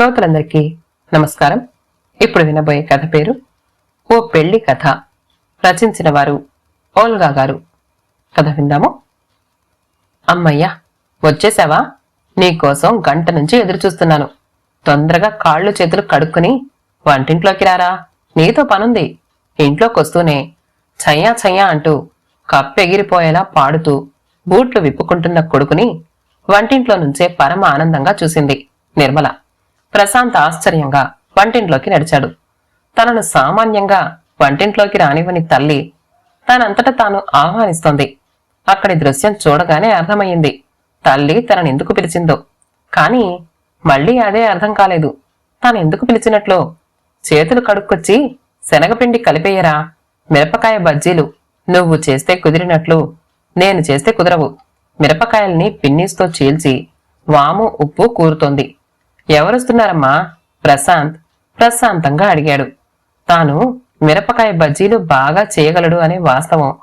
శ్రోతలందరికీ నమస్కారం. ఇప్పుడు వినబోయే కథ పేరు ఓ పెళ్ళి కథ. రచించిన వారు ఓల్గా గారు. కథ విందాము. అమ్మయ్యా వచ్చేసావా? నీకోసం గంట నుంచి ఎదురు చూస్తున్నాను తొందరగా కాళ్ళు చేతులు కడుక్కుని వంటింట్లోకి రారా. నీతో పనుంది. ఇంట్లోకి వస్తూనే చయ్యా చయ్యా అంటూ కప్పెగిరిపోయేలా పాడుతూ బూట్లు విప్పుకుంటున్న కొడుకుని వంటింట్లో నుంచే పరమ ఆనందంగా చూసింది నిర్మల. ప్రశాంత్ ఆశ్చర్యంగా వంటింట్లోకి నడిచాడు. తనను సామాన్యంగా వంటింట్లోకి రానివ్వని తల్లి తనంతట తాను ఆహ్వానిస్తోంది. అక్కడి దృశ్యం చూడగానే అర్థమయ్యింది. తల్లి తననెందుకు పిలిచిందో. కాని మళ్ళీ అదే అర్థం కాలేదు. తానెందుకు పిలిచినట్లో? చేతులు కడుక్కొచ్చి శనగపిండి కలిపేయరా. మిరపకాయ బజ్జీలు నువ్వు చేస్తే కుదిరినట్లు నేను చేస్తే కుదరవు. మిరపకాయల్ని పిన్నీస్తో చీల్చి వాము ఉప్పు కూరుతోంది. ఎవరొస్తున్నారమ్మా? ప్రశాంత్ ప్రశాంతంగా అడిగాడు. తాను మిరపకాయ బజ్జీలు బాగా చేయగలడు అనే వాస్తవం.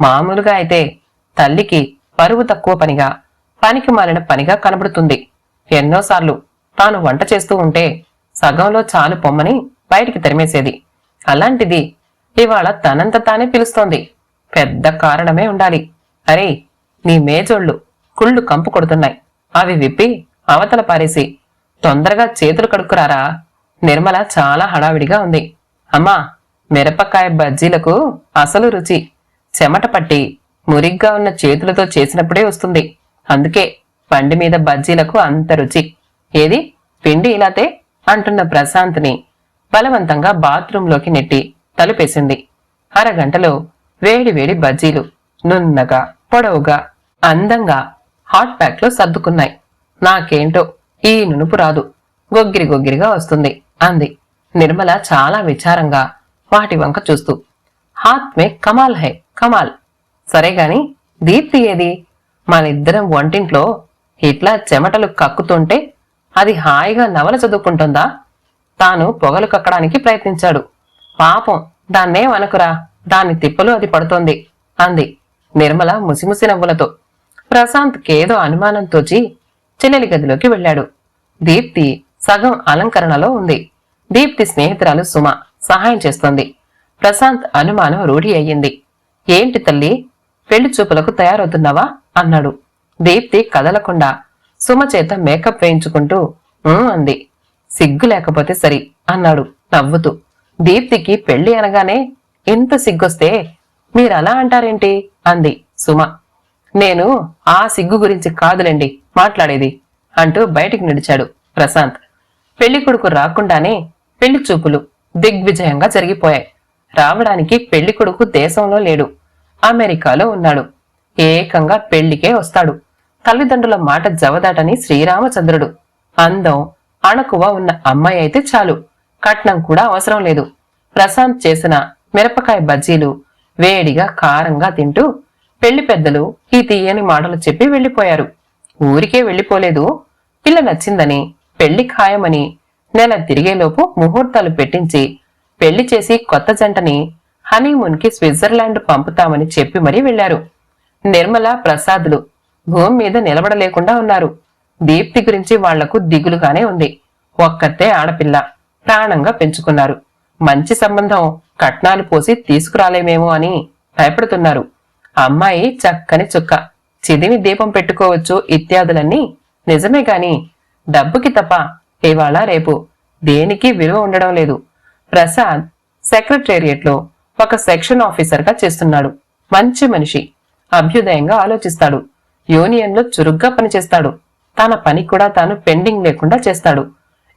మామూలుగా అయితే తల్లికి పరువు తక్కువ పనిగా పనికి మాలిన పనిగా కనబడుతుంది. ఎన్నోసార్లు తాను వంట చేస్తూ ఉంటే సగంలో చాలు పొమ్మని బయటికి తరిమేసేది. అలాంటిది ఇవాళ తనంత తానే పిలుస్తోంది. పెద్ద కారణమే ఉండాలి. అరే నీ మేజోళ్ళు కుళ్ళు కంపు కొడుతున్నాయి. అవి విప్పి అవతల పారేసి తొందరగా చేతులు కడుక్కురారా? నిర్మల చాలా హడావిడిగా ఉంది. అమ్మా మిరపకాయ బజ్జీలకు అసలు రుచి. చెమట పట్టి మురిగ్గా ఉన్న చేతులతో చేసినప్పుడే వస్తుంది. అందుకే బండి మీద బజ్జీలకు అంత రుచి. ఏది? పిండి ఇలాతే? అంటున్న ప్రశాంత్ని బలవంతంగా బాత్రూంలోకి నెట్టి తలుపేసింది. అరగంటలో వేడి వేడి బజ్జీలు నున్నగా పొడవుగా అందంగా హాట్ ప్యాక్లో సర్దుకున్నాయి. నాకేంటో ఈ నునుపు రాదు. గొగ్గిరి గొగ్గిరిగా వస్తుంది. అంది. నిర్మల చాలా విచారంగా వాటి వంక చూస్తూ. హాత్ మే కమాల్ హై కమాల్. సరే గాని దీప్తి ఏది? మనిద్దరం వంటింట్లో ఇట్లా చెమటలు కక్కుతుంటే అది హాయిగా నవల చదువుకుంటుందా? తాను పొగలు కక్కడానికి ప్రయత్నించాడు. పాపం దాన్నేం అనకురా దాని తిప్పలు అది పడుతోంది. అంది. నిర్మల ముసిముసి నవ్వులతో. ప్రశాంత్ కేదో అనుమానం తోచి చెల్లెలి గదిలోకి వెళ్ళాడు. దీప్తి సగం అలంకరణలో ఉంది. దీప్తి స్నేహితురాలు సుమ సహాయం చేస్తోంది. ప్రశాంత్ అనుమానం రూఢి అయ్యింది. ఏంటి తల్లి పెళ్ళి చూపులకు తయారవుతున్నావా? అన్నాడు. దీప్తి కదలకుండా సుమ చేత మేకప్ వేయించుకుంటూ "ఊ" అంది. సిగ్గు లేకపోతే సరి అన్నాడు నవ్వుతూ. దీప్తికి పెళ్ళి అనగానే ఎంత సిగ్గొస్తే మీరలా అంటారేంటి? అంది సుమ. నేను ఆ సిగ్గు గురించి కాదులేండి మాట్లాడేది అంటూ బయటికి నడిచాడు ప్రశాంత్. పెళ్ళి కొడుకు రాకుండానే పెళ్ళి చూపులు దిగ్విజయంగా జరిగిపోయాయి. రావడానికి పెళ్ళి కొడుకు దేశంలో లేడు. అమెరికాలో ఉన్నాడు. ఏకంగా పెళ్ళికే వస్తాడు. తల్లిదండ్రుల మాట జవదాటని శ్రీరామచంద్రుడు. అందం అణకువ ఉన్న అమ్మాయి అయితే చాలు. కట్నం కూడా అవసరం లేదు. ప్రశాంత్ చేసిన మిరపకాయ బజ్జీలు వేడిగా కారంగా తింటూ పెళ్ళి పెద్దలు ఈ తీయని మాటలు చెప్పి వెళ్ళిపోయారు ఊరికే వెళ్ళిపోలేదు పిల్ల నచ్చిందని పెళ్ళి ఖాయమని నెల తిరిగేలోపు ముహూర్తాలు పెట్టించి పెళ్ళి చేసి కొత్త జంటని హనీమూన్కి స్విట్జర్లాండ్ పంపుతామని చెప్పి మరీ వెళ్ళారు నిర్మల ప్రసాదులు భూమి మీద నిలబడలేకుండా ఉన్నారు. దీప్తి గురించి వాళ్ళకు దిగులుగానే ఉంది. ఒక్కతే ఆడపిల్ల ప్రాణంగా పెంచుకున్నారు. మంచి సంబంధం కట్నాలు పోసి తీసుకురాలేమేమో అని భయపడుతున్నారు. అమ్మాయి చక్కని చుక్క. చిదిమి దీపం పెట్టుకోవచ్చు ఇత్యాదులన్నీ. నిజమే గాని డబ్బుకి తప్ప ఇవాళ రేపు దేనికి విలువ ఉండడం లేదు. ప్రసాద్ సెక్రటేరియట్లో ఒక సెక్షన్ ఆఫీసర్గా చేస్తున్నాడు. మంచి మనిషి. అభ్యుదయంగా ఆలోచిస్తాడు. యూనియన్లో చురుగ్గా పనిచేస్తాడు. తన పని కూడా తాను పెండింగ్ లేకుండా చేస్తాడు.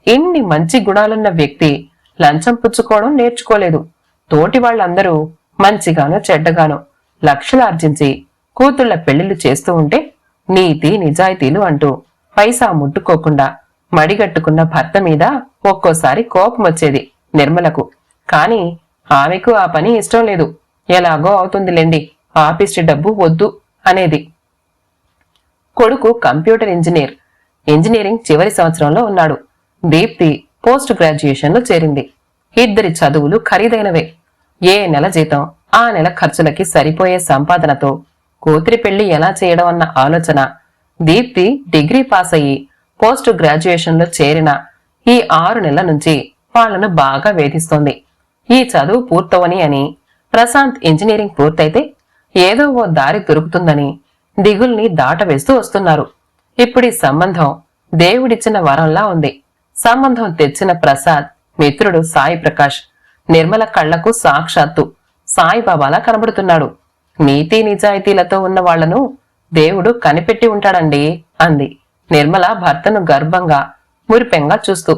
ఇన్ని మంచి గుణాలున్న వ్యక్తి లంచం పుచ్చుకోవడం నేర్చుకోలేదు. తోటి వాళ్ళందరూ మంచిగానో చెడ్డగానో లక్షలార్జించి కూతుళ్ళ పెళ్ళిళ్ళు చేస్తూ ఉంటే నీతి నిజాయితీలు అంటూ పైసా ముట్టుకోకుండా మడిగట్టుకున్న భర్త మీద ఒక్కోసారి కోపం వచ్చేది నిర్మలకు. కాని ఆమెకు ఆ పని ఇష్టం లేదు. ఎలాగో అవుతుందిలేండి ఆఫీసు డబ్బు వద్దు అనేది. కొడుకు కంప్యూటర్ ఇంజనీర్. ఇంజనీరింగ్ చివరి సంవత్సరంలో ఉన్నాడు. దీప్తి పోస్ట్ గ్రాడ్యుయేషన్లో చేరింది. ఇద్దరి చదువులు ఖరీదైనవే. ఏ నెల జీతం? ఆ నెల ఖర్చులకి సరిపోయే సంపాదనతో కూతురి పెళ్ళి ఎలా చేయడం అన్న ఆలోచన దీప్తి డిగ్రీ పాస్ అయ్యి పోస్ట్ గ్రాడ్యుయేషన్లో చేరిన ఈ ఆరు నెలల నుంచి వాళ్ళను బాగా వేధిస్తోంది. ఈ చదువు పూర్తవని అని ప్రశాంత్ ఇంజనీరింగ్ పూర్తయితే ఏదో ఓ దారి దొరుకుతుందని దిగుల్ని దాటవేస్తూ వస్తున్నారు. ఇప్పుడీ సంబంధం దేవుడిచ్చిన వరంలా ఉంది. సంబంధం తెచ్చిన ప్రసాద్ మిత్రుడు సాయి ప్రకాష్ నిర్మల కళ్ళకు సాక్షాత్తు సాయిబాబాలా కనబడుతున్నాడు. నీతి నిజాయితీలతో ఉన్న వాళ్ళను దేవుడు కనిపెట్టి ఉంటాడండి అంది. నిర్మల భర్తను గర్భంగా మురిపెంగా చూస్తూ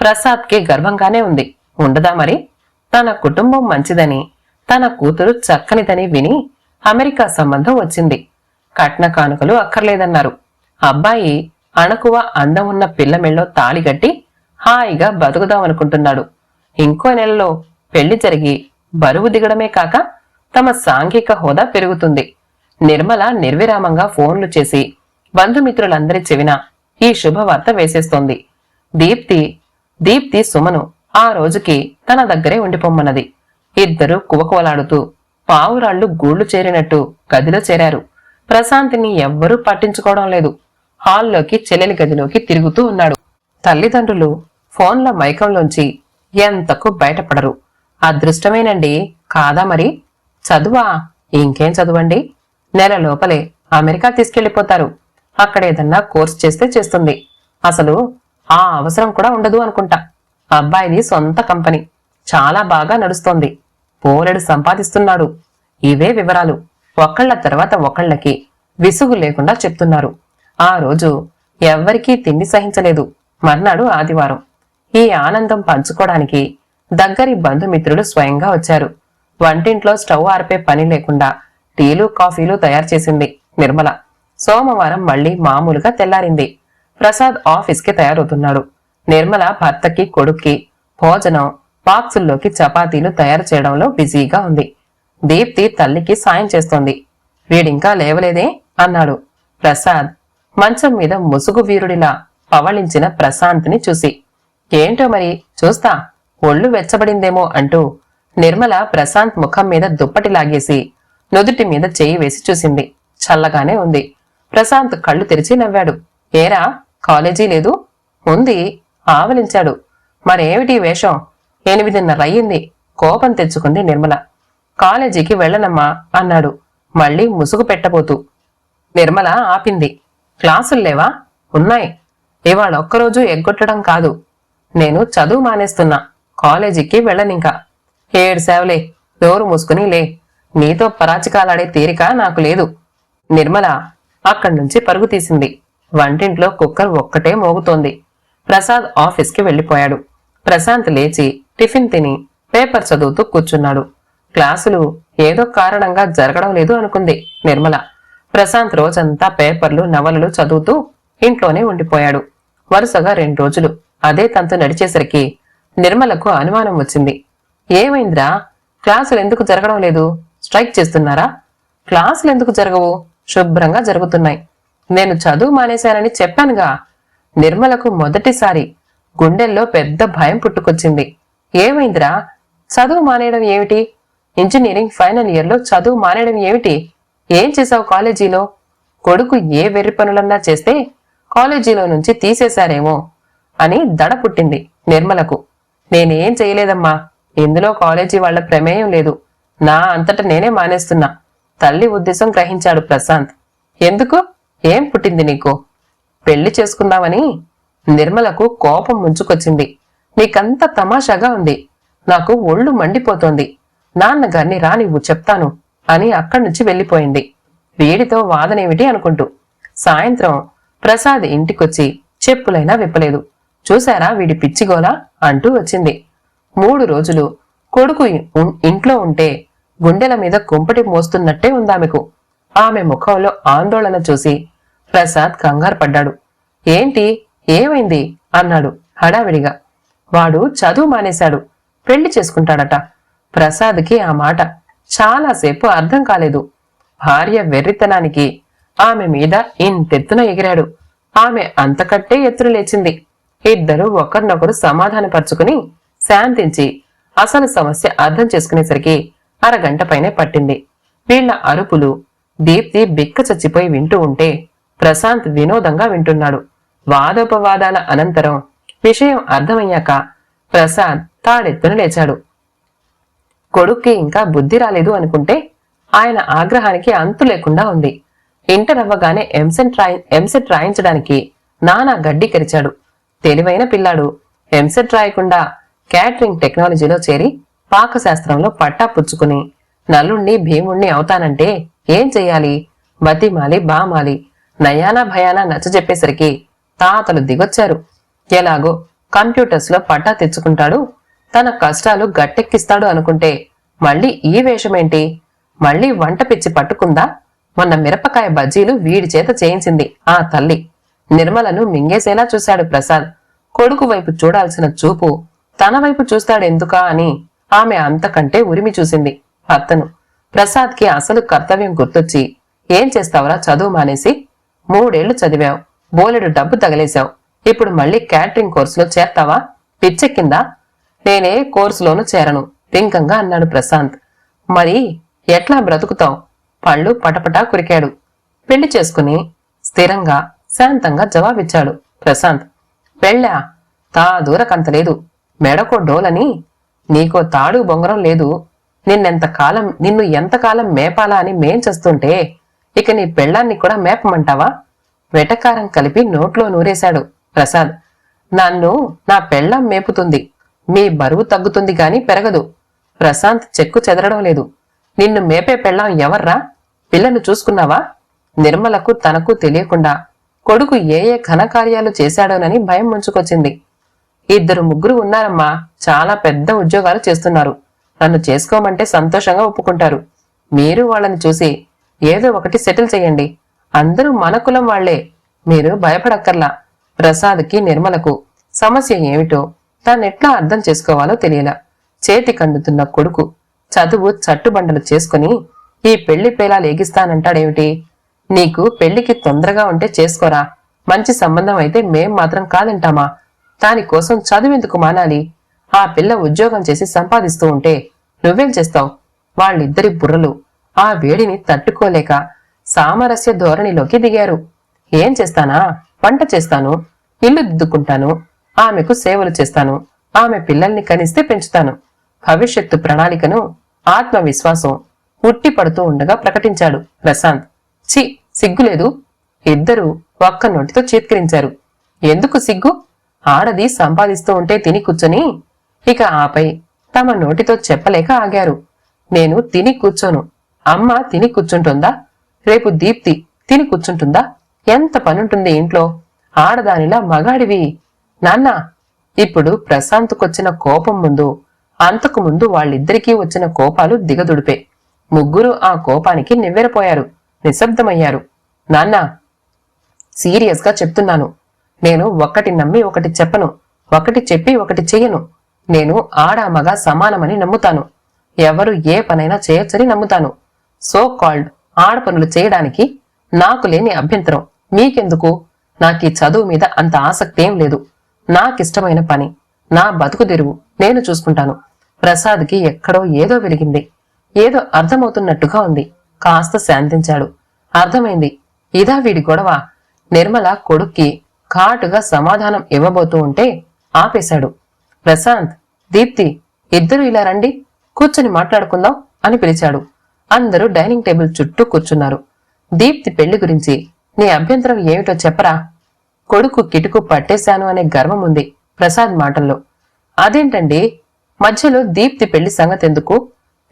ప్రసాద్కి గర్భంగానే ఉంది. ఉండదా మరి? తన కుటుంబం మంచిదని తన కూతురు చక్కనిదని విని అమెరికా సంబంధం వచ్చింది. కట్న కానుకలు అక్కర్లేదన్నారు. అబ్బాయి అణకువ అందం ఉన్న పిల్ల మెళ్ళో తాళిగట్టి హాయిగా బతుకుదామనుకుంటున్నాడు. ఇంకో నెలలో పెళ్ళి జరిగి బరువు దిగడమే కాక తమ సాంఘిక హోదా పెరుగుతుంది. నిర్మల నిర్విరామంగా ఫోన్లు చేసి బంధుమిత్రులందరి చెవిన ఈ శుభవార్త వేసేస్తోంది. దీప్తి దీప్తి సుమను ఆ రోజుకి తన దగ్గరే ఉండిపోమ్మన్నది. ఇద్దరూ కువకువలాడుతూ పావురాళ్ళు గూళ్ళు చేరినట్టు గదిలో చేరారు. ప్రశాంతిని ఎవ్వరూ పట్టించుకోవడం లేదు. హాల్లోకి చెల్లెలి గదిలోకి తిరుగుతూ ఉన్నాడు. తల్లిదండ్రులు ఫోన్ల మైకంలోంచి ఎంతకు బయటపడరు. అదృష్టమేనండి. కాదా మరి? చదువా? ఇంకేం చదువండి? నెల లోపలే అమెరికా తీసుకెళ్ళిపోతారు అక్కడ ఏదన్నా కోర్స్ చేస్తే చేస్తుంది. అసలు ఆ అవసరం కూడా ఉండదు అనుకుంటా. అబ్బాయిది సొంత కంపెనీ. చాలా బాగా నడుస్తోంది. పోలెడు సంపాదిస్తున్నాడు. ఇవే వివరాలు. ఒకళ్ళ తర్వాత ఒకళ్ళకి విసుగు లేకుండా చెప్తున్నారు. ఆ రోజు ఎవ్వరికీ తిండి సహించలేదు. మర్నాడు ఆదివారం. ఈ ఆనందం పంచుకోవడానికి దగ్గరి బంధుమిత్రులు స్వయంగా వచ్చారు. వంటింట్లో స్టవ్ ఆర్పే పని లేకుండా టీలు కాఫీలు తయారు చేసింది నిర్మల. సోమవారం మళ్ళీ మామూలుగా తెల్లారింది. ప్రసాద్ ఆఫీస్కి తయారవుతున్నాడు. నిర్మల భర్తకి కొడుక్కి భోజనం బాక్సుల్లోకి చపాతీలు తయారు చేయడంలో బిజీగా ఉంది. దీప్తి తల్లికి సాయం చేస్తోంది. వీడింకా లేవలేదే? అన్నాడు. ప్రసాద్ మంచం మీద ముసుగు వీరుడిలా పవళించిన ప్రశాంత్ని చూసి. ఏంటో మరి? చూస్తా? ఒళ్ళు వెచ్చబడిందేమో అంటూ నిర్మల ప్రశాంత్ ముఖం మీద దుప్పటి లాగేసి నుదుటి మీద చేయి వేసి చూసింది. చల్లగానే ఉంది. ప్రశాంత్ కళ్ళు తెరిచి నవ్వాడు. ఏరా కాలేజీ లేదు? ఉంది. ఆవలించాడు. మరేమిటి వేషం? ఎనిమిదిన్నర అయ్యింది. కోపం తెచ్చుకుంది నిర్మల. కాలేజీకి వెళ్ళనమ్మా అన్నాడు. మళ్ళీ ముసుగు పెట్టబోతూ. నిర్మల ఆపింది. క్లాసులు లేవా? ఉన్నాయి. ఇవాళ ఒక్కరోజు ఎగ్గొట్టడం కాదు. నేను చదువు మానేస్తున్నా. కాలేజీకి వెళ్ళనింకా. ఏడు సేవలే నోరు మూసుకుని లే. నీతో పరాచకాలాడే తీరిక నాకు లేదు. నిర్మల అక్కడి నుంచి పరుగు తీసింది. వంటింట్లో కుక్కర్ ఒక్కటే మోగుతోంది. ప్రసాద్ ఆఫీస్కి వెళ్ళిపోయాడు. ప్రశాంత్ లేచి టిఫిన్ తిని పేపర్ చదువుతూ కూర్చున్నాడు. క్లాసులు ఏదో కారణంగా జరగడం లేదు అనుకుంది నిర్మల. ప్రశాంత్ రోజంతా పేపర్లు నవలలు చదువుతూ ఇంట్లోనే ఉండిపోయాడు. వరుసగా రెండు రోజులు. అదే తంతు నడిచేసరికి నిర్మలకు అనుమానం వచ్చింది. ఏమైందిరా? క్లాసులు ఎందుకు జరగడం లేదు? స్ట్రైక్ చేస్తున్నారా? క్లాసులు ఎందుకు జరగవు? శుభ్రంగా జరుగుతున్నాయి. నేను చదువు మానేశానని చెప్పానుగా. నిర్మలకు మొదటిసారి గుండెల్లో పెద్ద భయం పుట్టుకొచ్చింది. ఏమైందిరా? చదువు మానేయడం ఏమిటి? ఇంజనీరింగ్ ఫైనల్ ఇయర్లో చదువు మానేయడం ఏమిటి? ఏం చేశావు కాలేజీలో? కొడుకు ఏ వెర్రి పనులన్నా చేస్తే కాలేజీలో నుంచి తీసేశారేమో అని దడ పుట్టింది నిర్మలకు. నేనేం చేయలేదమ్మా. ఇందులో కాలేజీ వాళ్ళ ప్రమేయం లేదు. నా అంతట నేనే మానేస్తున్నా. తల్లి ఉద్దేశం గ్రహించాడు ప్రశాంత్. ఎందుకు? ఏం పుట్టింది నీకు? పెళ్ళి చేసుకుందామని నిర్మలకు కోపం ముంచుకొచ్చింది. నీకంత తమాషాగా ఉంది. నాకు ఒళ్ళు మండిపోతోంది. నాన్నగారిని రా నువ్వు చెప్తాను అని అక్కడి నుంచి వెళ్ళిపోయింది. వీడితో వాదనేమిటి అనుకుంటూ. సాయంత్రం ప్రసాద్ ఇంటికొచ్చి చెప్పులైనా విప్పలేదు. చూశారా వీడి పిచ్చిగోలా అంటూ వచ్చింది. మూడు రోజులు కొడుకు ఇంట్లో ఉంటే గుండెల మీద కుంపటి మోస్తున్నట్టే ఉందామెకు. ఆమె ముఖంలో ఆందోళన చూసి ప్రసాద్ కంగారు పడ్డాడు. ఏంటి? ఏమైంది? అన్నాడు హడావిడిగా. వాడు చదువు మానేశాడు. పెళ్ళి చేసుకుంటాడట. ప్రసాద్కి ఆ మాట చాలాసేపు అర్థం కాలేదు. భార్య వెర్రితనానికి ఆమె మీద ఇంతెత్తున ఎగిరాడు. ఆమె అంతకట్టే ఎత్తులు లేచింది. ఇద్దరు ఒకరినొకరు సమాధానపరుచుకుని శాంతించి అసలు సమస్య అర్థం చేసుకునేసరికి అరగంట పైనే పట్టింది. వీళ్ళ అరుపులు దీప్తి బిక్క చచ్చిపోయి వింటూ ఉంటే ప్రశాంత్ వినోదంగా వింటున్నాడు. వాదోపవాదాల అనంతరం విషయం అర్థమయ్యాక ప్రశాంత్ తాడెత్తున లేచాడు. కొడుక్కి ఇంకా బుద్ధి రాలేదు అనుకుంటే ఆయన ఆగ్రహానికి అంతు లేకుండా ఉంది. ఇంటర్ అవ్వగానే ఎంసెట్ రాయి ఎంసెట్ రాయించడానికి నానా గడ్డి కరిచాడు. తెలివైన పిల్లాడు. ఎంసెట్ రాయకుండా క్యాటరింగ్ టెక్నాలజీలో చేరి పాకశాస్త్రంలో పట్టా పుచ్చుకుని నల్లుణ్ణి భీముణ్ణి అవుతానంటే ఏం చెయ్యాలి? బతిమాలి బామాలి నయానా భయానా నచ్చజెప్పేసరికి తాతలు దిగొచ్చారు. ఎలాగో కంప్యూటర్స్లో పట్టా తెచ్చుకుంటాడు తన కష్టాలు గట్టెక్కిస్తాడు అనుకుంటే మళ్ళీ ఈ వేషమేంటి? మళ్ళీ వంట పిచ్చి పట్టుకుందా? మొన్న మిరపకాయ బజ్జీలు వీడి చేత చేయించింది ఆ తల్లి. నిర్మలను మింగేసేలా చూశాడు ప్రసాద్. కొడుకు వైపు చూడాల్సిన చూపు తన వైపు చూస్తాడెందుకా అని ఆమె అంతకంటే ఉరిమి చూసింది భర్తను ప్రసాద్కి అసలు కర్తవ్యం గుర్తొచ్చి ఏం చేస్తావురా చదువు మానేసి? మూడేళ్ళు చదివావు బోలెడు డబ్బు తగలేశావు. ఇప్పుడు మళ్ళీ క్యాటరింగ్ కోర్సులో చేర్తావా? పిచ్చెక్కిందా? నేనే కోర్సులోనూ చేరను పింకంగా అన్నాడు ప్రశాంత్. మరి ఎట్లా బ్రతుకుతావు? పళ్ళు పటపటా కురికాడు. పెళ్ళి చేసుకుని స్థిరంగా శాంతంగా జవాబిచ్చాడు. ప్రశాంత్ పెళ్ళా తా దూరకంత లేదు మెడకో డోలని నీకో తాడు బొంగరం లేదు. నిన్నెంతకాలం నిన్ను ఎంతకాలం మేపాలా అని మేం చేస్తుంటే ఇక నీ పెళ్ళాన్ని కూడా మేపమంటావా? వెటకారం కలిపి నోట్లో నూరేశాడు ప్రసాద్ నన్ను నా పెళ్ళాం మేపుతుంది. మీ బరువు తగ్గుతుంది గాని పెరగదు. ప్రశాంత్ చెక్కు చెదరడం లేదు. నిన్ను మేపే పెళ్ళాం ఎవర్రా? పిల్లను చూసుకున్నావా? నిర్మలకు తనకు తెలియకుండా కొడుకు ఏ ఏ ఘనకార్యాలు చేశాడోనని భయం ముంచుకొచ్చింది. ఇద్దరు ముగ్గురు ఉన్నారమ్మా చాలా పెద్ద ఉద్యోగాలు చేస్తున్నారు. నన్ను చేసుకోమంటే సంతోషంగా ఒప్పుకుంటారు. మీరు వాళ్ళని చూసి ఏదో ఒకటి సెటిల్ చేయండి అందరూ మన కులం వాళ్ళే. మీరు భయపడక్కర్లా. ప్రసాద్కి నిర్మలకు సమస్య ఏమిటో తానెట్లా అర్థం చేసుకోవాలో తెలియలా. చేతి కందుతున్న కొడుకు చదువు చట్టుబండలు చేసుకుని ఈ పెళ్ళి పేలా లేగిస్తానంటాడేమిటి నీకు పెళ్ళికి తొందరగా ఉంటే చేసుకోరా. మంచి సంబంధం అయితే మేం మాత్రం కాదంటామా. దానికోసం చదువెందుకు మానాలి. ఆ పిల్ల ఉద్యోగం చేసి సంపాదిస్తూ ఉంటే నువ్వేం చేస్తావు? వాళ్ళిద్దరి బుర్రలు. ఆ వేడిని తట్టుకోలేక సామరస్య ధోరణిలోకి దిగారు. ఏం చేస్తానా? వంట చేస్తాను. ఇల్లు దిద్దుకుంటాను. ఆమెకు సేవలు చేస్తాను. ఆమె పిల్లల్ని కనిస్తే పెంచుతాను. భవిష్యత్తు ప్రణాళికను ఆత్మవిశ్వాసం ఉట్టి పడుతూ ఉండగా ప్రకటించాడు ప్రశాంత్. చి సిగ్గులేదు. ఇద్దరూ ఒక్క నోటితో చీత్కరించారు. ఎందుకు సిగ్గు? ఆడది సంపాదిస్తూ ఉంటే తిని కూర్చొని ఇక ఆపై తమ నోటితో చెప్పలేక ఆగారు. నేను తిని కూర్చోను. అమ్మ తిని కూర్చుంటుందా? రేపు దీప్తి తిని కూర్చుంటుందా? ఎంత పనుంటుంది ఇంట్లో? ఆడదానిలా మగాడివి. నాన్న ఇప్పుడు ప్రశాంత్కొచ్చిన కోపం ముందు అంతకు ముందు వాళ్ళిద్దరికీ వచ్చిన కోపాలు దిగదుడిపే. ముగ్గురు ఆ కోపానికి నివ్వెరపోయారు. నిశ్శబ్దమయ్యారు. నాన్న సీరియస్గా చెప్తున్నాను. నేను ఒక్కటి నమ్మి ఒకటి చెప్పను. ఒకటి చెప్పి ఒకటి చెయ్యను. నేను ఆడామగ సమానమని నమ్ముతాను. ఎవరు ఏ పనైనా చేయొచ్చని నమ్ముతాను. సో కాల్డ్ ఆడ పనులు చేయడానికి నాకు లేని అభ్యంతరం. మీకెందుకు? నాకు ఈ చదువు మీద అంత ఆసక్తి ఏం లేదు. నాకిష్టమైన పని. నా బతుకు తెరువు. నేను చూసుకుంటాను. ప్రసాద్కి ఎక్కడో ఏదో వెలిగింది. ఏదో అర్థమవుతున్నట్టుగా ఉంది. కాస్త శాంతించాడు. అర్థమైంది. ఇదా వీడి గొడవ. నిర్మల కొడుక్కి ఘాటుగా సమాధానం ఇవ్వబోతూ ఉంటే ఆపేశాడు. ప్రశాంత్ దీప్తి ఇద్దరు ఇలా రండి కూర్చొని మాట్లాడుకుందాం అని పిలిచాడు. అందరూ డైనింగ్ టేబుల్ చుట్టూ కూర్చున్నారు. దీప్తి పెళ్ళి గురించి నీ అభ్యంతరం ఏమిటో చెప్పరా? కొడుకు కిటుకు పట్టేశాను అనే గర్వం ఉంది ప్రసాద్ మాటల్లో. అదేంటండి? మధ్యలో దీప్తి పెళ్ళి సంగతెందుకు?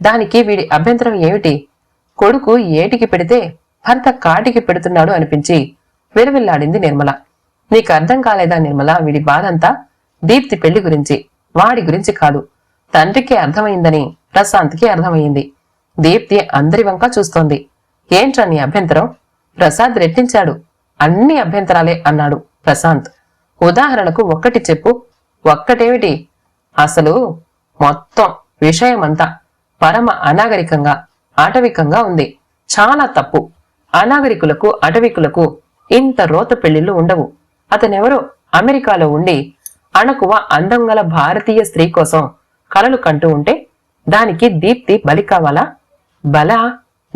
దానికి వీడి అభ్యంతరం ఏమిటి? కొడుకు ఏటికి పెడితే భర్త కాటికి పెడుతున్నాడు అనిపించి విలవిల్లాడింది నిర్మల. నీకు అర్థం కాలేదా నిర్మల? వీడి బాధంతా దీప్తి పెళ్ళి గురించి వాడి గురించి కాదు. తండ్రికి అర్థమైందని ప్రశాంత్కి అర్థమైంది. దీప్తి అందరి వంక చూస్తోంది. ఏంట్రా నీ అభ్యంతరం? ప్రసాద్ రెట్టించాడు. అన్ని అభ్యంతరాలే అన్నాడు ప్రశాంత్. ఉదాహరణకు ఒక్కటి చెప్పు. ఒక్కటేమిటి? అసలు మొత్తం విషయమంతా పరమ అనాగరికంగా ఆటవికంగా ఉంది. చాలా తప్పు. అనాగరికులకు అటవికులకు ఇంత రోత పెళ్ళిళ్ళు ఉండవు. అతనెవరో? అమెరికాలో ఉండి అణకువ అందంగల భారతీయ స్త్రీ కోసం కలలు కంటూ ఉంటే దానికి దీప్తి బలి కావాలా? బల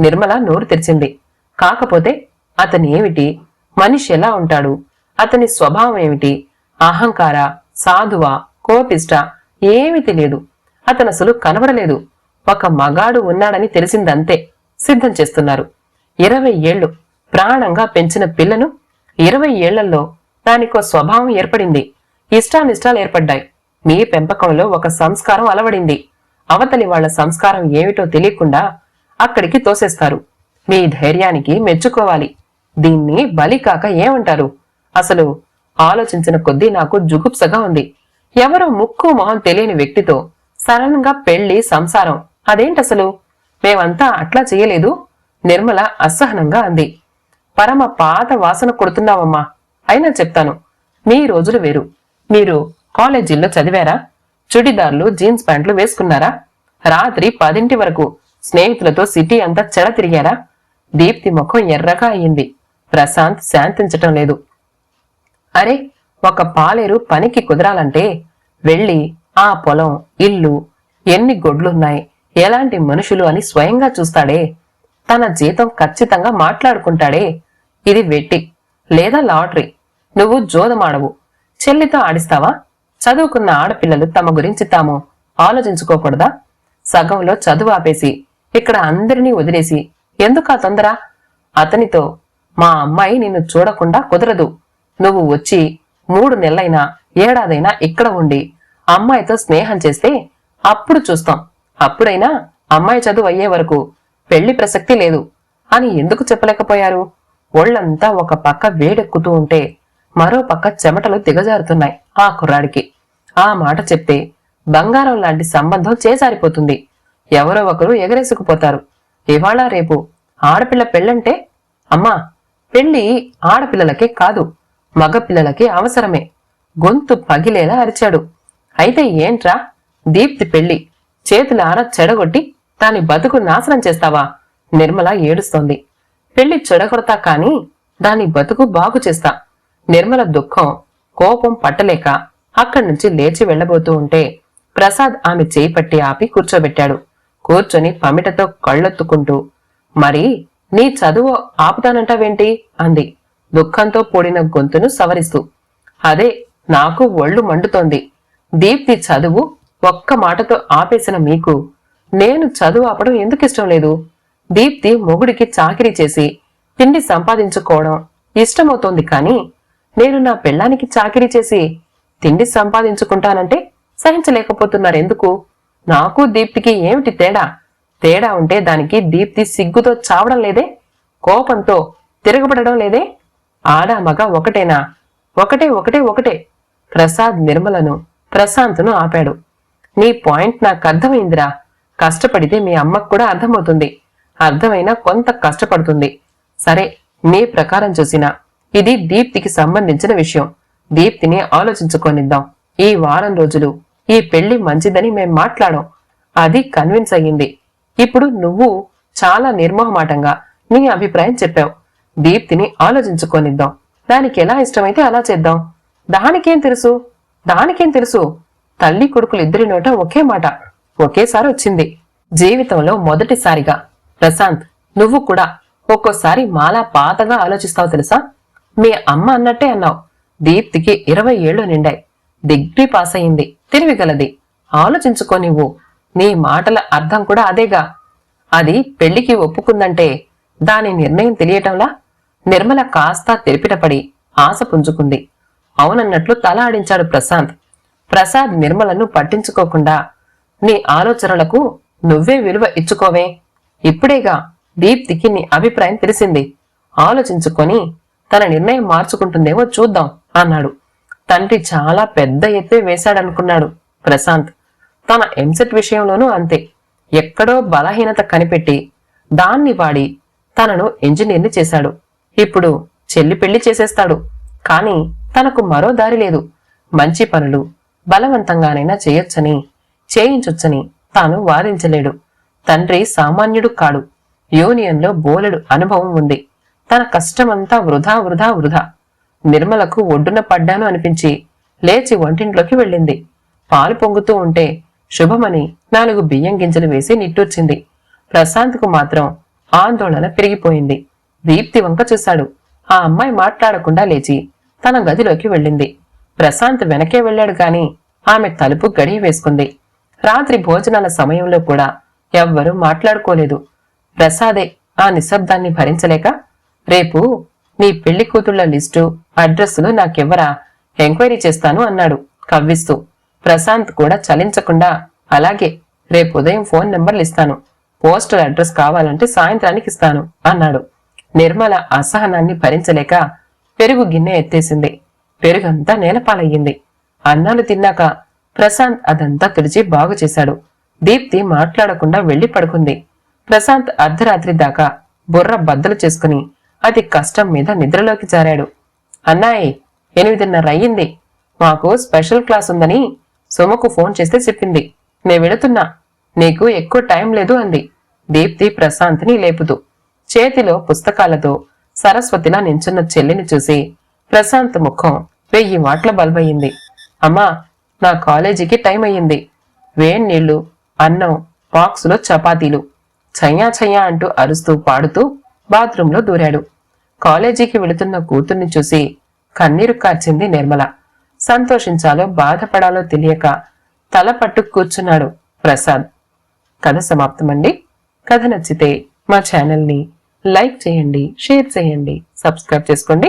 నిర్మల నోరు తెరిచింది. కాకపోతే అతని ఏమిటి మనిషి ఎలా ఉంటాడు? అతని స్వభావం ఏమిటి? అహంకార సాధువ కోపిష్ట ఏమీ తెలియదు. అతనసలు కనబడలేదు. ఒక మగాడు ఉన్నాడని తెలిసిందంతే సిద్ధం చేస్తున్నారు. ఇరవై ఏళ్ళు ప్రాణంగా పెంచిన పిల్లను ఇరవై ఏళ్ళలో దానికో స్వభావం ఏర్పడింది. ఇష్టానిష్టాలు ఏర్పడ్డాయి. మీ పెంపకంలో ఒక సంస్కారం అలవడింది. అవతలి వాళ్ళ సంస్కారం ఏమిటో తెలియకుండా అక్కడికి తోసేస్తారు. మీ ధైర్యానికి మెచ్చుకోవాలి. దీన్ని బలి కాక ఏమంటారు? అసలు ఆలోచించిన కొద్దీ నాకు జుగుప్సగా ఉంది. ఎవరో ముక్కు మొహం తెలియని వ్యక్తితో సరళంగా పెళ్ళి సంసారం అదేంటసలు మేమంతా అట్లా చేయలేదు. నిర్మల అసహనంగా అంది. పరమ పాత వాసన కొడుతున్నావమ్మా. అయినా చెప్తాను మీ రోజులు వేరు. మీరు కాలేజీల్లో చదివారా? చుడిదార్లు జీన్స్ ప్యాంట్లు వేసుకున్నారా? రాత్రి పదింటి వరకు స్నేహితులతో సిటీ అంతా చెడ తిరిగారా? దీప్తి ముఖం ఎర్రగా అయింది ప్రశాంత్ శాంతించటం లేదు. అరే ఒక పాలేరు పనికి కుదరాలంటే వెళ్ళి ఆ పొలం ఇల్లు ఎన్ని గొడ్లున్నాయి? ఎలాంటి మనుషులు అని స్వయంగా చూస్తాడే? తన జీతం ఖచ్చితంగా మాట్లాడుకుంటాడే? ఇది వెట్టి లేదా లాటరీ? నువ్వు జోదమాడవు. చెల్లితో ఆడిస్తావా? చదువుకున్న ఆడపిల్లలు తమ గురించి తాము ఆలోచించుకోకూడదా? సగంలో చదువు ఆపేసి ఇక్కడ అందరినీ వదిలేసి ఎందుకు ఆ తొందర? అతనితో మా అమ్మాయి నిన్ను చూడకుండా కుదరదు. నువ్వు వచ్చి మూడు నెలలైనా ఏడాదైనా ఇక్కడ ఉండి అమ్మాయితో స్నేహం చేస్తే అప్పుడు చూస్తాం. అప్పుడైనా అమ్మాయి చదువు అయ్యే వరకు పెళ్ళి ప్రసక్తి లేదు అని ఎందుకు చెప్పలేకపోయారు? ఒళ్ళంతా ఒక పక్క వేడెక్కుతూ ఉంటే మరో పక్క చెమటలు దిగజారుతున్నాయి ఆ కుర్రాడికి. ఆ మాట చెప్తే బంగారం లాంటి సంబంధం చేసారిపోతుంది ఎవరో ఒకరు ఎగరేసుకుపోతారు. ఇవాళ రేపు ఆడపిల్ల పెళ్ళంటే అమ్మా పెళ్ళి ఆడపిల్లలకే కాదు మగపిల్లలకి అవసరమే. గొంతు పగిలేలా అరిచాడు. అయితే ఏంట్రా దీప్తి పెళ్ళి చేతులార చెడగొట్టి దాని బతుకు నాశనం చేస్తావా? నిర్మల ఏడుస్తోంది. పెళ్ళి చెడగొడతా కాని దాని బతుకు బాగు చేస్తా. నిర్మల దుఃఖం కోపం పట్టలేక అక్కడి నుంచి లేచి వెళ్ళబోతూ ఉంటే ప్రసాద్ ఆమె చేయి పట్టి ఆపి కూర్చోబెట్టాడు. కూర్చొని పమిటతో కళ్ళొత్తుకుంటూ మరి నీ చదువు ఆపుతానంటావేంటి? అంది. దుఃఖంతో పొడిన గొంతును సవరిస్తూ అదే నాకు ఒళ్ళు మండుతోంది. దీప్తి చదువు ఒక్క మాటతో ఆపేసిన మీకు నేను చదువు ఆపడం ఎందుకు ఇష్టం లేదు? దీప్తి మొగుడికి చాకిరీ చేసి తిండి సంపాదించుకోవడం ఇష్టమవుతోంది కానీ నేను నా పెళ్ళానికి చాకిరీ చేసి తిండి సంపాదించుకుంటానంటే సహించలేకపోతున్నారెందుకు? నాకు దీప్తికి ఏమిటి తేడా? తేడా ఉంటే దానికి దీప్తి సిగ్గుతో చావడం లేదే? కోపంతో తిరగబడడం లేదే? ఆడ మగ ఒకటేనా? ఒకటే ఒకటే ఒకటే. ప్రసాద్ నిర్మలను ప్రశాంత్ను ఆపాడు. నీ పాయింట్ నాకు అర్థమైందిరా. కష్టపడితే మీ అమ్మకు కూడా అర్థమవుతుంది. అర్థమైనా కొంత కష్టపడుతుంది. సరే నీ ప్రకారం చూసినా ఇది దీప్తికి సంబంధించిన విషయం. దీప్తిని ఆలోచించుకొనిద్దాం. ఈ వారం రోజులు ఈ పెళ్ళి మంచిదని మేం మాట్లాడాం. అది కన్విన్స్ అయ్యింది. ఇప్పుడు నువ్వు చాలా నిర్మోహమాటంగా నీ అభిప్రాయం చెప్పావు. దీప్తిని ఆలోచించుకొనిద్దాం. దానికి ఎలా ఇష్టమైతే అలా చేద్దాం. దానికేం తెలుసు? దానికేం తెలుసు? తల్లి కొడుకులు ఇద్దరి నోట ఒకే మాట ఒకేసారి వచ్చింది. జీవితంలో మొదటిసారిగా. ప్రశాంత్ నువ్వు కూడా ఒక్కోసారి మాలా పాతగా ఆలోచిస్తావు తెలుసా? మీ అమ్మ అన్నట్టే అన్నావు. దీప్తికి ఇరవై ఏళ్ళు నిండాయి. డిగ్రీ పాస్ అయింది. తెలివిగలది. ఆలోచించుకో నువ్వు. నీ మాటల అర్థం కూడా అదేగా. అది పెళ్ళికి ఒప్పుకుందంటే దాని నిర్ణయం తెలియటంలా? నిర్మల కాస్త తెరిపిటపడి ఆశ పుంజుకుంది. అవునన్నట్లు తల ఆడించాడు ప్రశాంత్. ప్రసాద్ నిర్మలను పట్టించుకోకుండా. నీ ఆలోచనలకు నువ్వే విలువ ఇచ్చుకోవే. ఇప్పుడేగా దీప్తికి నీ అభిప్రాయం తెలిసింది. ఆలోచించుకొని తన నిర్ణయం మార్చుకుంటుందేమో చూద్దాం అన్నాడు. తండ్రి చాలా పెద్ద ఎత్తే వేశాడనుకున్నాడు ప్రశాంత్. తన ఎంసెట్ విషయంలోనూ అంతే. ఎక్కడో బలహీనత కనిపెట్టి దాన్ని వాడి తనను ఇంజనీర్ని చేశాడు. ఇప్పుడు చెల్లి పెళ్ళి చేసేస్తాడు. కాని తనకు మరో దారి లేదు. మంచి పనులు బలవంతంగానైనా చేయొచ్చని చేయించొచ్చని తాను వాదించలేడు. తండ్రి సామాన్యుడు కాడు. యూనియన్లో బోలెడు అనుభవం ఉంది. తన కష్టమంతా వృధా వృధా వృధా. నిర్మలకు ఒడ్డున పడ్డాను అనిపించి లేచి వంటింట్లోకి వెళ్ళింది. పాలు పొంగుతూ ఉంటే శుభమని నాలుగు బియ్యం గింజలు వేసి నిట్టూర్చింది. ప్రశాంత్కు మాత్రం ఆందోళన పెరిగిపోయింది. దీప్తి వంక చూశాడు. ఆ అమ్మాయి మాట్లాడకుండా లేచి తన గదిలోకి వెళ్ళింది. ప్రశాంత్ వెనకే వెళ్ళాడు గాని ఆమె తలుపు గడియ వేసుకుంది. రాత్రి భోజనాల సమయంలో కూడా ఎవ్వరూ మాట్లాడుకోలేదు. ప్రసాదే ఆ నిశ్శబ్దాన్ని భరించలేక రేపు నీ పెళ్ళి కూతుళ్ళ లిస్టు అడ్రస్సులు నాకివ్వరా? ఎంక్వైరీ చేస్తాను అన్నాడు కవ్విస్తూ. ప్రశాంత్ కూడా చలించకుండా అలాగే రేపు ఉదయం ఫోన్ నెంబర్లు ఇస్తాను. పోస్టల్ అడ్రస్ కావాలంటే సాయంత్రానికి ఇస్తాను అన్నాడు. నిర్మల అసహనాన్ని భరించలేక పెరుగు గిన్నె ఎత్తేసింది. పెరుగంతా నేలపాలయ్యింది. అన్నాలు తిన్నాక ప్రశాంత్ అదంతా తుడిచి బాగు చేశాడు. దీప్తి మాట్లాడకుండా వెళ్ళి పడుకుంది. ప్రశాంత్ అర్ధరాత్రి దాకా బుర్ర బద్దలు చేసుకుని అతి కష్టం మీద నిద్రలోకి జారాడు. అన్నాయ్ ఎనిమిదిన్నర అయ్యింది. మాకు స్పెషల్ క్లాస్ ఉందని సుమకు ఫోన్ చేస్తే చెప్పింది. నే వెళుతున్నా. నీకు ఎక్కువ టైం లేదు అంది. దీప్తి ప్రశాంత్ని లేపుతూ చేతిలో పుస్తకాలతో సరస్వతిలా నించున్న చెల్లిని చూసి ప్రశాంత్ ముఖం వెయ్యి వాట్ల బల్బయింది అమ్మా నా కాలేజీకి టైం అయ్యింది వేడి నీళ్ళు అన్నం బాక్సులో చపాతీలు. చయ్యా చయ్యా అంటూ అరుస్తూ పాడుతూ బాత్రూంలో దూరాడు. కాలేజీకి వెళుతున్న కూతుర్ని చూసి కన్నీరు కార్చింది నిర్మల. సంతోషించాలో బాధపడాలో తెలియక తల పట్టు కూర్చున్నాడు ప్రసాద్ కథ సమాప్తమండి. కథ నచ్చితే మా ఛానల్ని లైక్ చేయండి షేర్ చేయండి సబ్స్క్రైబ్ చేసుకోండి.